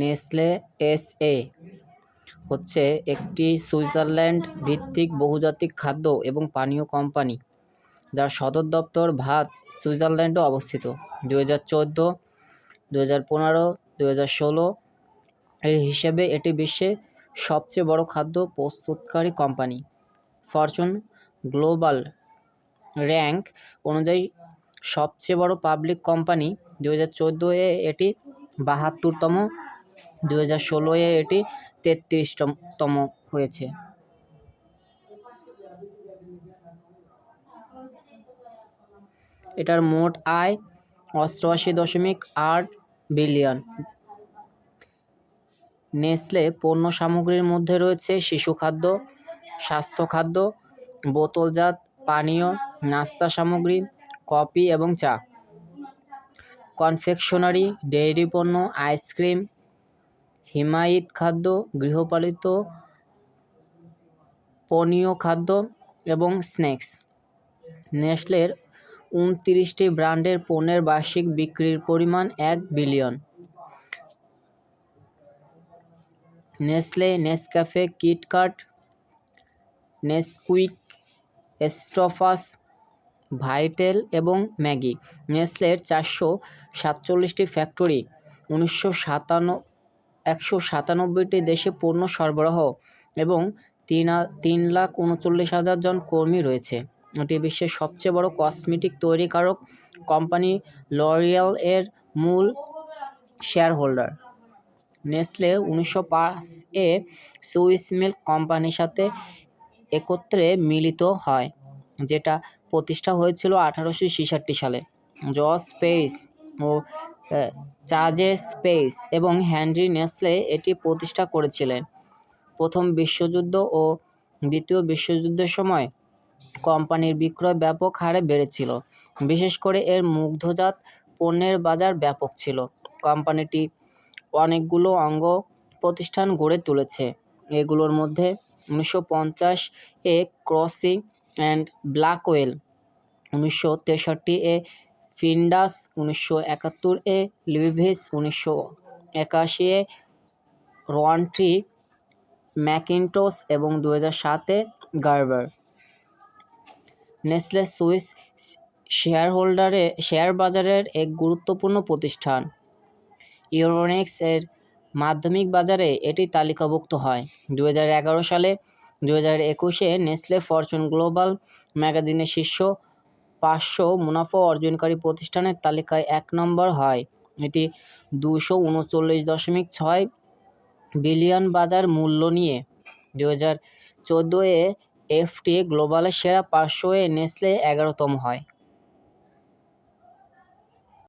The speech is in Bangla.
নেসলে এস এ হচ্ছে একটি সুইজারল্যান্ড ভিত্তিক বহুজাতিক খাদ্য এবং পানীয় কোম্পানি, যার সদর দপ্তর ভাত সুইজারল্যান্ডে অবস্থিত। দু হাজার চোদ্দ দু হাজার পনেরো দু হাজার ষোলো এর হিসেবে এটি বিশ্বে সবচেয়ে বড় খাদ্য প্রস্তুতকারী কোম্পানি। ফরচুন গ্লোবাল র্যাঙ্ক অনুযায়ী সবচেয়ে বড় পাবলিক কোম্পানি দু হাজার চোদ্দ এ এটি বাহাত্তরতম দু হাজার এটি তেত্রিশতম হয়েছে। এটার মোট আয় অষ্টআশি দশমিক আট বিলিয়ন। নেসলে পণ্য সামগ্রীর মধ্যে রয়েছে শিশু খাদ্য, স্বাস্থ্য খাদ্য, বোতলজাত, পানীয়, নাস্তা সামগ্রী, কফি এবং চা। কনফেকশনারি, ডেইরি পণ্য, আইসক্রিম হিমায়িত খাদ্য, গৃহপালিত পনীয় খাদ্য এবং স্ন্যাক্স। নেসলের উনত্রিশটি ব্র্যান্ডের পণ্যের বার্ষিক বিক্রির পরিমাণ এক billion. Nestle, Nescafe KitKat Nesquik, Stouffer's, Vittel এবং ম্যাগি। নেসলের চারশো সাতচল্লিশটি ফ্যাক্টরি, উনিশশো সাতান্ন একশো সাতানব্বইটি দেশে পণ্য সরবরাহ এবং তিন তিন লাখ উনচল্লিশ হাজার জন কর্মী রয়েছে। এটি বিশ্বের সবচেয়ে বড় কসমেটিক তৈরিকারক কোম্পানি লরিয়াল এর মূল শেয়ার হোল্ডার নেসলে উনিশশো পাঁচ এ সুইস মিল্ক কোম্পানির সাথে একত্রে মিলিত হয়, যেটা প্রতিষ্ঠা হয়েছিল আঠারোশো ছেষট্টি সালে। জস স্পেস ও চাজে স্পেস এবং হেনরি নেসলে এটি প্রতিষ্ঠা করেছিলেন। প্রথম বিশ্বযুদ্ধ ও দ্বিতীয় বিশ্বযুদ্ধের সময় কোম্পানির বিক্রয় ব্যাপক হারে বেড়েছিল। বিশেষ করে এর মুগ্ধজাত পণ্যের বাজার ব্যাপক ছিল। কোম্পানিটি অনেকগুলো অঙ্গ প্রতিষ্ঠান গড়ে তুলেছে। এগুলোর মধ্যে উনিশশো পঞ্চাশ এ ক্রসি অ্যান্ড ব্ল্যাকওয়েল, উনিশশো তেষট্টি এ ফিন্ডাস উনিশশো একাত্তর এ লিভিস উনিশশো একাশি এ, রোয়ান্ট্রি, ম্যাকিনটোস এবং দু হাজার সাতে গার্বার। নেসলে সুইস শেয়ার হোল্ডারে শেয়ার বাজারের এক গুরুত্বপূর্ণ প্রতিষ্ঠান। ইউরোনেক্স এর মাধ্যমিক বাজারে এটি তালিকাভুক্ত হয়। দু হাজার এগারো সালে দু হাজার একুশে নেসলে ফরচুন গ্লোবাল ম্যাগাজিনের শীর্ষ পাঁচশো মুনাফা অর্জনকারী প্রতিষ্ঠানের তালিকায় এক নম্বর হয়। এটি দুশো উনচল্লিশ দশমিক ছয় বিলিয়ন বাজার মূল্য নিয়ে। দু হাজার চোদ্দোয়ে এফটি গ্লোবালের সেরা পাঁচশোয় নেসলে এগারোতম হয়।